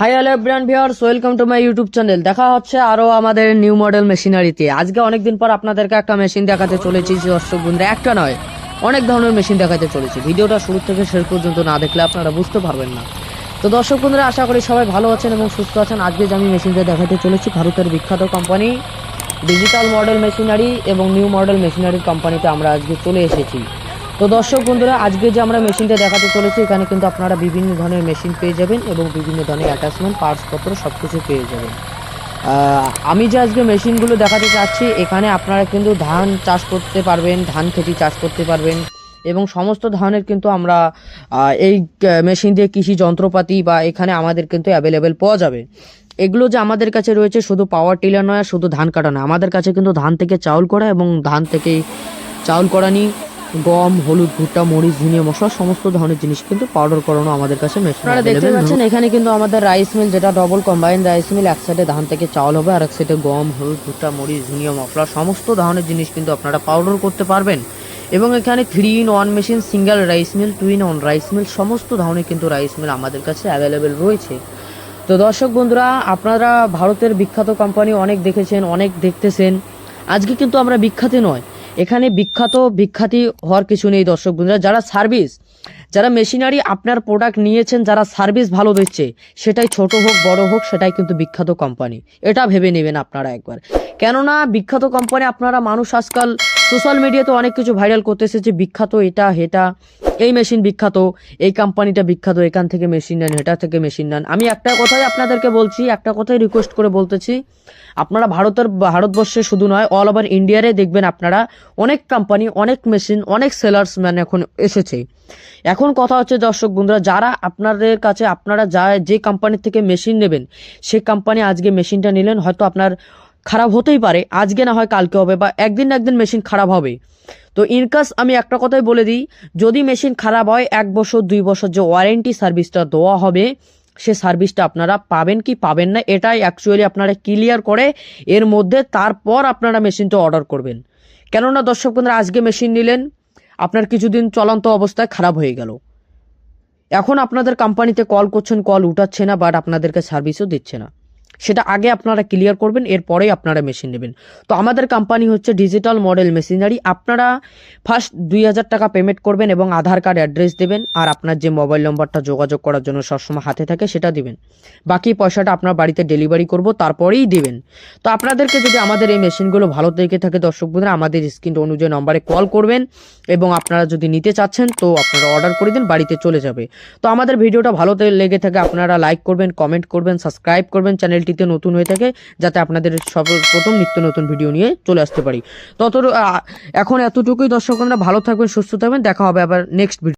Hi hello brand viewers welcome to my YouTube channel দেখা হচ্ছে আরও আমাদের নিউ মডেল মেশিনারিতে আজকে অনেকদিন পর আপনাদেরকে একটা মেশিন দেখাতে চলেছি দর্শক বন্ধুরা, একটা নয়, অনেক ধরনের মেশিন দেখাতে চলেছি। ভিডিওটা শুরু থেকে শেষ পর্যন্ত না দেখলে আপনারা বুঝতে পারবেন না। তো দর্শক বন্ধুরা, আশা করি সবাই ভালো আছেন এবং সুস্থ আছেন। আজকে যে আমি মেশিনটা দেখাতে চলেছি, ভারতের বিখ্যাত কোম্পানি ডিজিটাল মডেল মেশিনারি এবং নিউ মডেল মেশিনারি কোম্পানিতে আমরা আজকে চলে এসেছি। তো দর্শক বন্ধুরা, আজকে যে আমরা মেশিনটা দেখাতে চলেছি, এখানে কিন্তু আপনারা বিভিন্ন ধরনের মেশিন পেয়ে যাবেন এবং বিভিন্ন ধরনের অ্যাটাচমেন্ট পার্টসপত্র সব কিছু পেয়ে যাবেন। আমি যে আজকে মেশিনগুলো দেখাতে চাচ্ছি, এখানে আপনারা কিন্তু ধান চাষ করতে পারবেন, ধান খেতি চাষ করতে পারবেন এবং সমস্ত ধরনের কিন্তু আমরা এই মেশিন দিয়ে কৃষি যন্ত্রপাতি বা এখানে আমাদের কিন্তু অ্যাভেলেবেল পাওয়া যাবে। এগুলো যে আমাদের কাছে রয়েছে শুধু পাওয়ার টিলার নয় শুধু ধান কাটা নয়। আমাদের কাছে কিন্তু ধান থেকে চাউল করা এবং ধান থেকে চাউল করানি গম হলুদ ভুট্টা মরিচ ধনিয়া মশলা সমস্ত ধরনের জিনিস কিন্তু পাউডার করানো আমাদের কাছে মেশিন আপনারা দেখতে পাচ্ছেন এখানে কিন্তু আমাদের রাইস মিল যেটা ডবল কম্বাইন রাইস মিল এক সাইডে ধান থেকে চাউল হবে আর এক সাইডে গম হলুদ ভুট্টা মরিচ ধনিয়া মশলা সমস্ত ধরনের জিনিস কিন্তু আপনারা পাউডার করতে পারবেন। এবং এখানে three in one machine single rice mill two in one rice mill সমস্ত ধরনের কিন্তু রাইস মিল আমাদের কাছে অ্যাভেলেবেল রয়েছে। তো দর্শক বন্ধুরা আপনারা ভারতের বিখ্যাত কোম্পানি অনেক দেখেছেন অনেক দেখতেছেন। আজকে কিন্তু আমরা বিখ্যাত নয় এখানে বিখ্যাত, বিখ্যাতি হওয়ার কিছু নেই দর্শক বন্ধুরা। যারা সার্ভিস, যারা মেশিনারি আপনার প্রোডাক্ট নিয়েছেন, যারা সার্ভিস ভালো দিচ্ছে, সেটাই ছোট হোক, বড় হোক, সেটাই কিন্তু বিখ্যাত কোম্পানি এটা ভেবে নেবেন আপনারা একবার। কেননা বিখ্যাত কোম্পানি আপনারা মানুষ আজকাল সোশ্যাল মিডিয়াতে অনেক কিছু ভাইরাল করতেছে যে বিখ্যাত এটা, হেটা। এই মেশিন বিখ্যাত, এই কোম্পানিটা বিখ্যাত, এখান থেকে মেশিন নেন এটা থেকে মেশিন নেন। আমি একটা কথাই আপনাদেরকে বলছি, একটা কথাই রিকোয়েস্ট করে বলতেছি। আপনারা ভারতের, ভারতবর্ষে শুধু নয় অল ওভার ইন্ডিয়ারে দেখবেন আপনারা, অনেক কোম্পানি অনেক মেশিন অনেক সেলার্স ম্যান এখন এসেছে। এখন কথা হচ্ছে, দর্শক বন্ধুরা, যারা আপনাদের কাছে, আপনারা যা, যে কোম্পানির থেকে মেশিন নেবেন সেই কোম্পানি আজকে মেশিনটা নিলেন, হয়তো আপনার খারাপ হতেই পারে, আজকে না হয় কালকে হবে বা একদিন না একদিন মেশিন খারাপ হবে। তো ইনকাস আমি একটা কথাই বলে দিই, যদি মেশিন খারাপ হয়, এক বছর, দুই বছর যে ওয়ারেন্টি সার্ভিসটা দেওয়া হবে, সে সার্ভিসটা আপনারা পাবেন কি পাবেন না, এটাই অ্যাকচুয়ালি আপনারা ক্লিয়ার করে এর মধ্যে তারপর আপনারা মেশিনটা অর্ডার করবেন। কেননা দর্শক বন্ধুরা, আজকে মেশিন নিলেন, আপনার কিছুদিন চলন্ত অবস্থায় খারাপ হয়ে গেল। এখন আপনাদের কোম্পানিতে কল করছেন কল উঠাচ্ছে না বাট আপনাদেরকে সার্ভিসও দিচ্ছে না। সেটা আগে আপনারা ক্লিয়ার করবেন, এরপরেই আপনারা মেশিন নেবেন। তো আমাদের কোম্পানি হচ্ছে ডিজিটাল মডেল মেশিনারি আপনারা ফার্স্ট দুই হাজার টাকা পেমেন্ট করবেন এবং আধার কার্ড অ্যাড্রেস দেবেন, আর আপনার যে মোবাইল নম্বরটা যোগাযোগ করার জন্য সবসময় হাতে থাকে সেটা দিবেন। বাকি পয়সাটা আপনার বাড়িতে ডেলিভারি করব, তারপরেই দিবেন। তো আপনাদেরকে যদি আমাদের এই মেশিনগুলো ভালো দেখে থাকে, দর্শক বন্ধুরা, আমাদের স্ক্রিন অনুযায়ী নম্বরে কল করবেন এবং আপনারা যদি নিতে চাচ্ছেন, তো আপনারা অর্ডার করে দিন, বাড়িতে চলে যাবে। তো আমাদের ভিডিওটা ভালো লেগে থাকে, আপনারা লাইক করবেন কমেন্ট করবেন সাবস্ক্রাইব করবেন চ্যানেলটিতে নতুন হয়ে থাকে যাতে আপনাদের সর্বপ্রথম প্রথম নিত্য নতুন ভিডিও নিয়ে চলে আসতে পারি। তত এখন এতটুকুই দর্শক ভালো থাকবেন, সুস্থ থাকবেন, দেখা হবে আবার নেক্সট ভিডিও